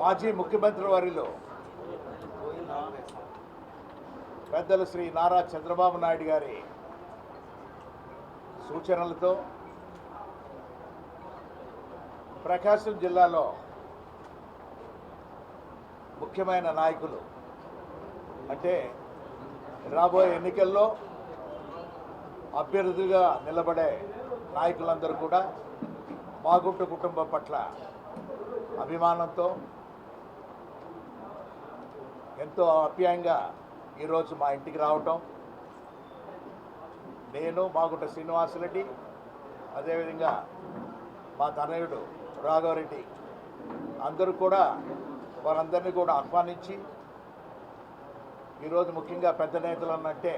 మాజీ ముఖ్యమంత్రి వారిలో పెద్దలు శ్రీ నారా చంద్రబాబు నాయుడు గారి సూచనలతో ప్రకాశం జిల్లాలో ముఖ్యమైన నాయకులు అంటే రాబోయే ఎన్నికల్లో అభ్యర్థిగా నిలబడే నాయకులందరూ కూడా మాగుంట కుటుంబం పట్ల అభిమానంతో ఎంతో అప్యాయంగా ఈరోజు మా ఇంటికి రావటం. నేను మాగుంట శ్రీనివాసరెడ్డి అదేవిధంగా మా తనయుడు రాఘవరెడ్డి అందరూ కూడా వారందరినీ కూడా ఆహ్వానించి ఈరోజు ముఖ్యంగా పెద్ద నేతలు అన్నంటే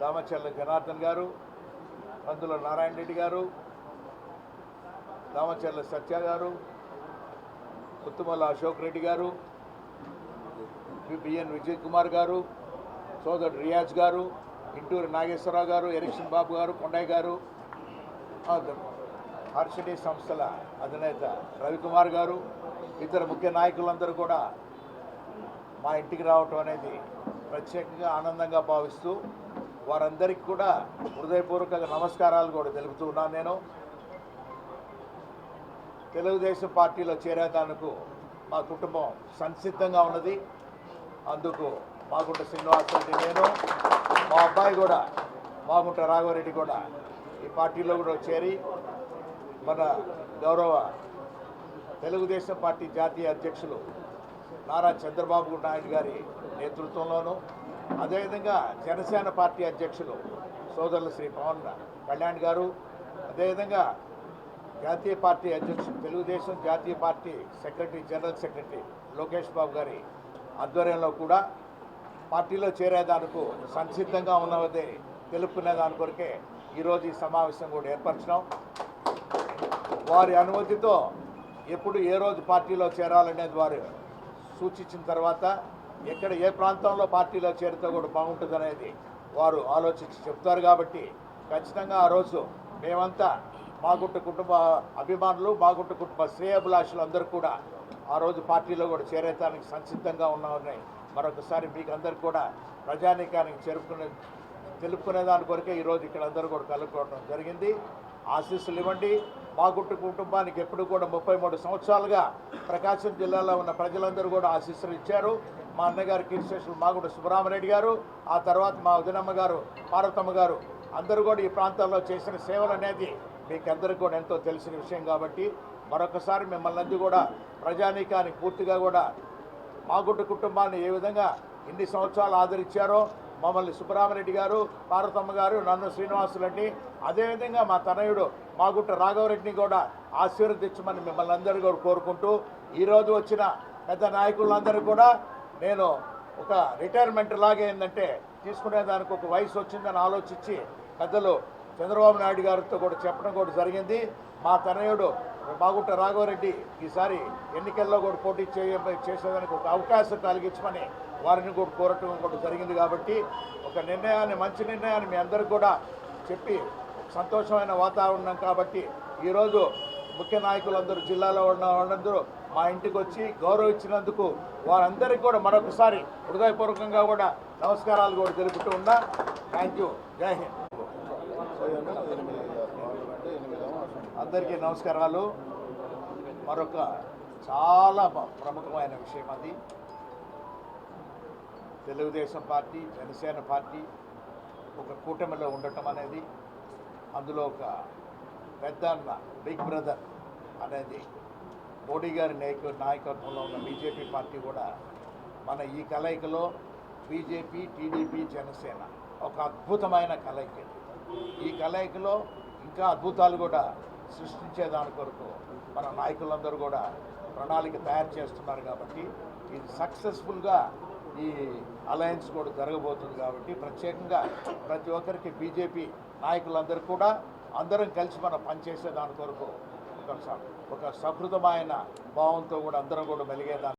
దామచర్ల జనార్దన్ గారు అందులో నారాయణ రెడ్డి గారు దామచర్ల సత్య గారు ఉత్తమల అశోక్ రెడ్డి గారు బిఎన్ విజయ్ కుమార్ గారు సోదరుడు రియాజ్ గారు ఇంటూరి నాగేశ్వరరావు గారు ఎరిక్షన్ బాబు గారు కొండయ్య గారు ఆ, హర్షడి సంస్థల అధినేత రవికుమార్ గారు ఇతర ముఖ్య నాయకులందరూ కూడా మా ఇంటికి రావటం అనేది ప్రత్యేకంగా ఆనందంగా భావిస్తూ వారందరికీ కూడా హృదయపూర్వక నమస్కారాలు కూడా తెలుపుతూ ఉన్నాను నేను. తెలుగుదేశం పార్టీలో చేరేదానికి మా కుటుంబం సంసిద్ధంగా ఉన్నది. అందుకు మాగుంట శ్రీనివాసరెడ్డి నేను మా అబ్బాయి కూడా మాగుంట రాఘవరెడ్డి కూడా ఈ పార్టీలో కూడా చేరి మన గౌరవ తెలుగుదేశం పార్టీ జాతీయ అధ్యక్షులు నారా చంద్రబాబు నాయుడు గారి నేతృత్వంలోనూ అదేవిధంగా జనసేన పార్టీ అధ్యక్షులు సోదరులు శ్రీ పవన్ కళ్యాణ్ గారు అదేవిధంగా జాతీయ పార్టీ అధ్యక్షుడు తెలుగుదేశం జాతీయ party secretary general secretary Lokesh Babu గారి ఆధ్వర్యంలో కూడా పార్టీలో చేరేదానికి సంసిద్ధంగా ఉన్నదే తెలుపుకునే దాని కొరకే ఈరోజు ఈ సమావేశం కూడా ఏర్పరచడం వారి అనుమతితో ఎప్పుడు ఏ రోజు పార్టీలో చేరాలనేది వారు సూచించిన తర్వాత ఎక్కడ ఏ ప్రాంతంలో పార్టీలో చేరితే కూడా బాగుంటుందనేది వారు ఆలోచించి చెప్తారు కాబట్టి ఖచ్చితంగా ఆ రోజు మేమంతా మాగుట్ట కుటుంబ అభిమానులు మాగుట్ట కుటుంబ శ్రేయభిలాషులు అందరూ కూడా ఆ రోజు పార్టీలో కూడా చేరేతానికి సంసిద్ధంగా ఉన్నామని మరొకసారి మీకు అందరికి కూడా ప్రజానీకానికి చేరుకునే తెలుపుకునే దాని కొరకే ఈరోజు ఇక్కడ అందరూ కూడా కలుపుకోవడం జరిగింది. ఆశీస్సులు ఇవ్వండి. మాగుంట కుటుంబానికి ఎప్పుడు కూడా ముప్పై మూడు సంవత్సరాలుగా ప్రకాశం జిల్లాలో ఉన్న ప్రజలందరూ కూడా ఆశీస్సులు ఇచ్చారు. మా అన్నగారు కీర్తిశేషులు మాగుంట సుబ్రహ్మరెడ్డి గారు ఆ తర్వాత మా ఉదినమ్మ గారు పార్వతమ్మ గారు అందరూ కూడా ఈ ప్రాంతాల్లో చేసిన సేవలు అనేది మీకు అందరికీ కూడా ఎంతో తెలిసిన విషయం కాబట్టి మరొకసారి మిమ్మల్ని అందరూ కూడా ప్రజానీకానికి పూర్తిగా కూడా మాగుడ్డ కుటుంబాన్ని ఏ విధంగా ఇన్ని సంవత్సరాలు ఆదరించారో మమ్మల్ని సుబ్బరామరెడ్డి గారు పార్వతమ్మ గారు నన్ను శ్రీనివాసులరెడ్డి అదేవిధంగా మా తనయుడు మాగుట్ట రాఘవరెడ్డిని కూడా ఆశీర్వదించమని మిమ్మల్ని అందరూ కూడా కోరుకుంటూ ఈరోజు వచ్చిన పెద్ద నాయకులందరూ కూడా నేను ఒక రిటైర్మెంట్ లాగా ఏంటంటే తీసుకునే దానికి ఒక వయసు వచ్చిందని ఆలోచించి పెద్దలు చంద్రబాబు నాయుడు గారితో కూడా చెప్పడం కూడా జరిగింది. మా తనయుడు బాగుంట రాఘవరెడ్డి ఈసారి ఎన్నికల్లో కూడా పోటీ చేయ చేసేదానికి ఒక అవకాశం కలిగించమని వారిని కూడా కోరటం కూడా జరిగింది కాబట్టి ఒక నిర్ణయాన్ని మంచి నిర్ణయాన్ని మీ అందరికి కూడా చెప్పి సంతోషమైన వాతావరణం కాబట్టి ఈరోజు ముఖ్య నాయకులందరూ జిల్లాలో ఉన్న వాళ్ళందరూ మా ఇంటికి వచ్చి గౌరవించినందుకు వారందరికీ కూడా మరొకసారి హృదయపూర్వకంగా కూడా నమస్కారాలు కూడా తెలుపుతూ ఉన్నా. Thank you. జై హింద్. అందరికీ నమస్కారాలు. మరొక చాలా ప్రముఖమైన విషయం అది. తెలుగుదేశం పార్టీ జనసేన పార్టీ ఒక కూటమిలో ఉండటం అనేది అందులో ఒక పెద్ద అన్న బిగ్ బ్రదర్ అనేది మోడీ గారి నాయక నాయకత్వంలో ఉన్న బీజేపీ పార్టీ కూడా మన ఈ కలయికలో బీజేపీ టీడీపీ జనసేన ఒక అద్భుతమైన కలయిక ఈ కలయికలో ఇంకా అద్భుతాలు కూడా సృష్టించే దాని కొరకు మన నాయకులందరూ కూడా ప్రణాళిక తయారు చేస్తున్నారు కాబట్టి ఇది సక్సెస్ఫుల్గా ఈ అలయన్స్ కూడా జరగబోతుంది కాబట్టి ప్రత్యేకంగా ప్రతి ఒక్కరికి బీజేపీ నాయకులందరూ కూడా అందరం కలిసి మనం పనిచేసే దాని కొరకు ఒక ఒక సహృదమైన భావంతో కూడా అందరం కూడా మెలిగేదాన్ని